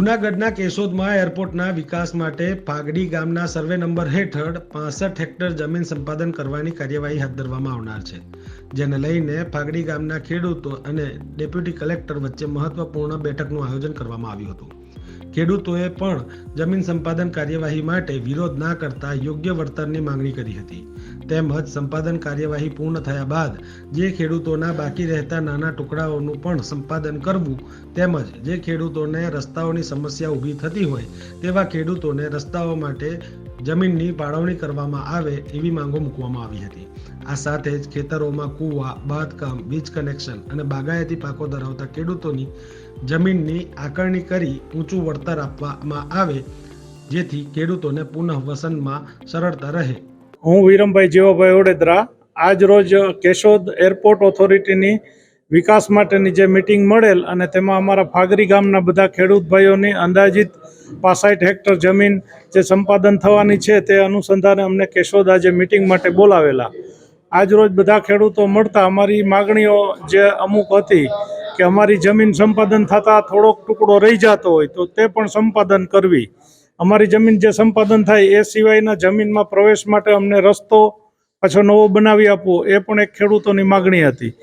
જૂનાગઢના કેશોદમાં એરપોર્ટના વિકાસ માટે ફાગડી ગામના સર્વે નંબર હેઠળ પાસઠ હેક્ટર જમીન સંપાદન કરવાની કાર્યવાહી હાથ ધરવામાં આવનાર છે. જેને લઈને ફાગડી ગામના ખેડૂતો અને ડેપ્યુટી કલેક્ટર વચ્ચે મહત્વપૂર્ણ બેઠકનું આયોજન કરવામાં આવ્યું હતું. ખેડૂતોએ પણ જમીન સંપાદન કાર્યવાહી માટે વિરોધ ના કરતા યોગ્ય વળતરની માંગણી કરી હતી. તેમજ સંપાદન કાર્યવાહી પૂર્ણ થયા બાદ જે ખેડૂતોના બાકી રહેતા નાના ટુકડાઓનું પણ સંપાદન કરવું તેમજ જે ખેડૂતોને રસ્તાઓની સમસ્યા ઊભી થતી હોય તેવા ખેડૂતોને રસ્તાઓ માટે જમીનની ફાળવણી કરવામાં આવે એવી માંગો મૂકવામાં આવી હતી. આ સાથે જ ખેતરોમાં કૂવા, બાંધકામ, વીજ કનેક્શન અને બાગાયતી પાકો ધરાવતા ખેડૂતોની જમીનની આકારણી કરી ઊંચું વળતર આપવામાં આવે, જેથી ખેડૂતોને પુનઃ વસનમાં સરળતા રહે. હું વિરમભાઈ જીવાભાઈ ઓડેદરા આજ રોજ કેશોદ એરપોર્ટ ઓથોરિટીની વિકાસ માટેની જે મિટિંગ મળેલ અને તેમાં અમારા ફાગરી ગામના બધા ખેડૂત ભાઈઓની અંદાજિત પાસઠ હેક્ટર જમીન જે સંપાદન થવાની છે તે અનુસંધાને અમને કેશોદ આજે મિટિંગ માટે બોલાવેલા. આજ રોજ બધા ખેડૂતો મળતા અમારી માગણીઓ જે અમુક હતી કે અમારી જમીન સંપાદન થતાં થોડોક ટુકડો રહી જતો હોય તો તે પણ સંપાદન કરવી. અમારી જમીન જે સંપાદન થાય એ સિવાયના જમીનમાં પ્રવેશ માટે અમને રસ્તો પાછો નવો બનાવી આપવો એ પણ એક ખેડૂતોની માગણી હતી.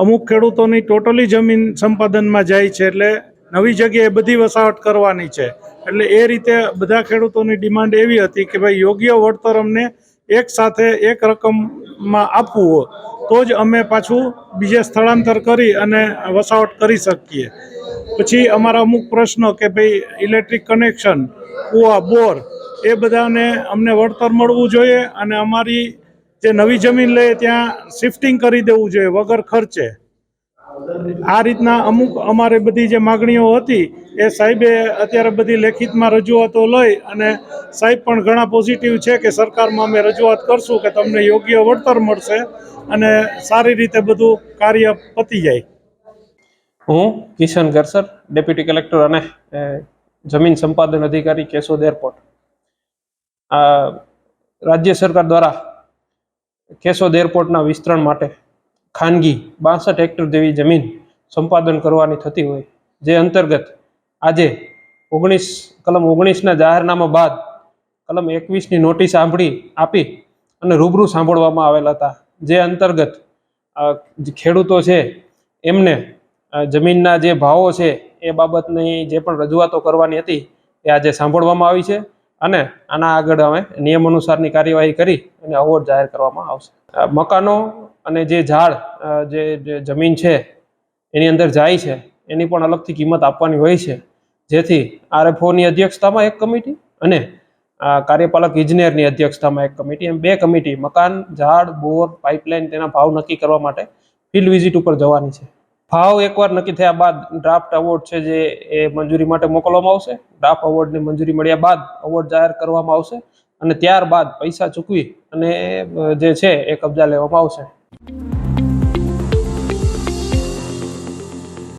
અમુક ખેડૂતોની ટોટલી જમીન સંપાદનમાં જાય છે એટલે નવી જગ્યાએ બધી વસાવટ કરવાની છે. એટલે એ રીતે બધા ખેડૂતોની ડિમાન્ડ એવી હતી કે ભાઈ યોગ્ય વળતર અમને એક સાથે એક રકમમાં આપવું તો જ અમે પાછું બીજે સ્થળાંતર કરી અને વસાવટ કરી શકીએ. પછી અમારા અમુક પ્રશ્નો કે ભાઈ ઇલેક્ટ્રિક કનેક્શન, કૂવા, બોર, એ બધાને અમને વળતર મળવું જોઈએ અને અમારી જે નવી જમીન લે, ત્યાં શિફ્ટિંગ કરી દેવું જોઈએ, વગર ખર્ચે. આ રીતના અમુક અમારે બધી જે માગણીઓ હતી, એ સાહેબે અત્યારે બધી લેખિતમાં રજૂઆતો લઈ અને સાહેબ પણ ઘણા પોઝિટિવ છે કે સરકારમાં અમે રજૂઆત કરશું કે તમને યોગ્ય વળતર મળશે અને સારી રીતે બધું કાર્ય પતી જાય. હું કિશન ગરસર ડેપ્યુટી કલેક્ટર અને જમીન સંપાદન અધિકારી કેશોદ એરપોર્ટ. આ, રાજ્ય સરકાર દ્વારા કેશોદ એરપોર્ટના વિસ્તરણ માટે ખાનગી બાસઠ હેક્ટર જેવી જમીન સંપાદન કરવાની થતી હોય, જે અંતર્ગત આજે ઓગણીસ, કલમ ઓગણીસના જાહેરનામા બાદ કલમ એકવીસની નોટિસ સાંભળી આપી અને રૂબરૂ સાંભળવામાં આવેલા હતા. જે અંતર્ગત ખેડૂતો છે, એમને જમીનના જે ભાવો છે, એ બાબતની જે પણ રજૂઆતો કરવાની હતી, એ આજે સાંભળવામાં આવી છે. અને આના આગળ અમે નિયમ અનુસારની કાર્યવાહી કરી અને અવોર્ડ જાહેર કરવામાં આવશે. મકાનો અને જે ઝાડ જે જમીન છે, એની અંદર જાય છે, એની પણ અલગથી કિંમત આપવાની હોય છે. જેથી આરએફઓની અધ્યક્ષતામાં એક કમિટી અને કાર્યપાલક ઇજનેરની અધ્યક્ષતામાં એક કમિટી એમ બે કમિટી, મકાન, ઝાડ, બોર, પાઇપલાઇન તેના ભાવ નક્કી કરવા માટે ફિલ્ડ વિઝિટ ઉપર જવાની છે. ભાવ એકવાર નક્કી થયા બાદ ડ્રાફ્ટ અવોર્ડ છે જે એ મંજૂરી માટે મોકલવામાં આવશે. ડ્રાફ્ટ અવોર્ડની મંજૂરી મળ્યા બાદ અવોર્ડ જાહેર કરવામાં આવશે અને ત્યારબાદ પૈસા ચૂકવી અને જે છે એ કબજા લેવામાં આવશે.